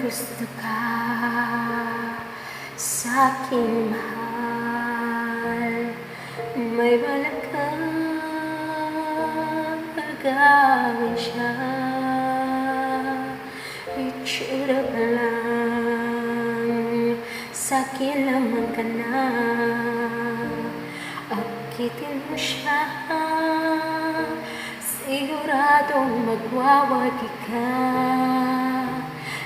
gusto ka sa aking mahal. May balak kang agawin siya. Itsura pa lang sa akin lamang ka na. Akitin mo siya. Siguradong magwawagi ka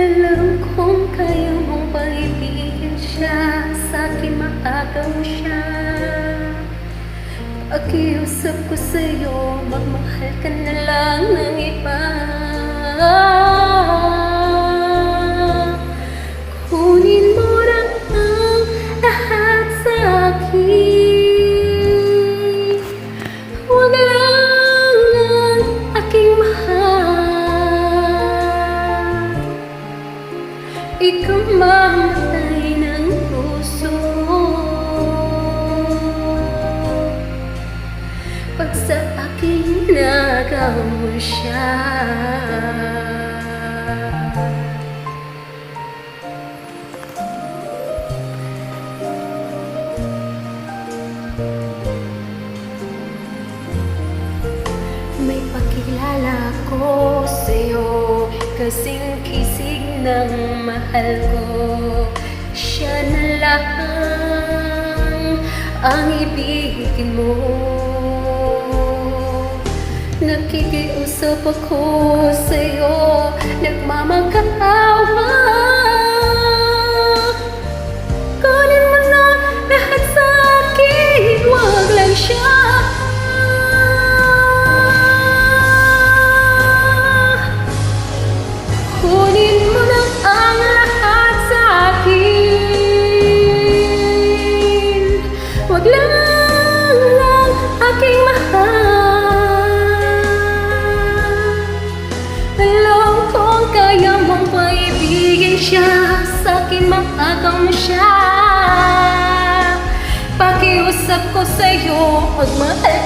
Alam kong kaya mong paibigin siya. Sa akin maagaw mo siya. Pakiusap ko sa'yo Magmahal ka na lang ng iba. Kunin mo siya May pakilala ko sa'yo Kasing kisig ng mahal ko. Siya na lang ang ibigin mo Nakikiusap ako sa'yo. Nagmamakaawa Kunin mo na lahat sa akin. Huwag lang siya. Kunin mo na ang lahat sa akin. Huwag lang maagaw mo siya Pakiusap ko sa'yo lang ng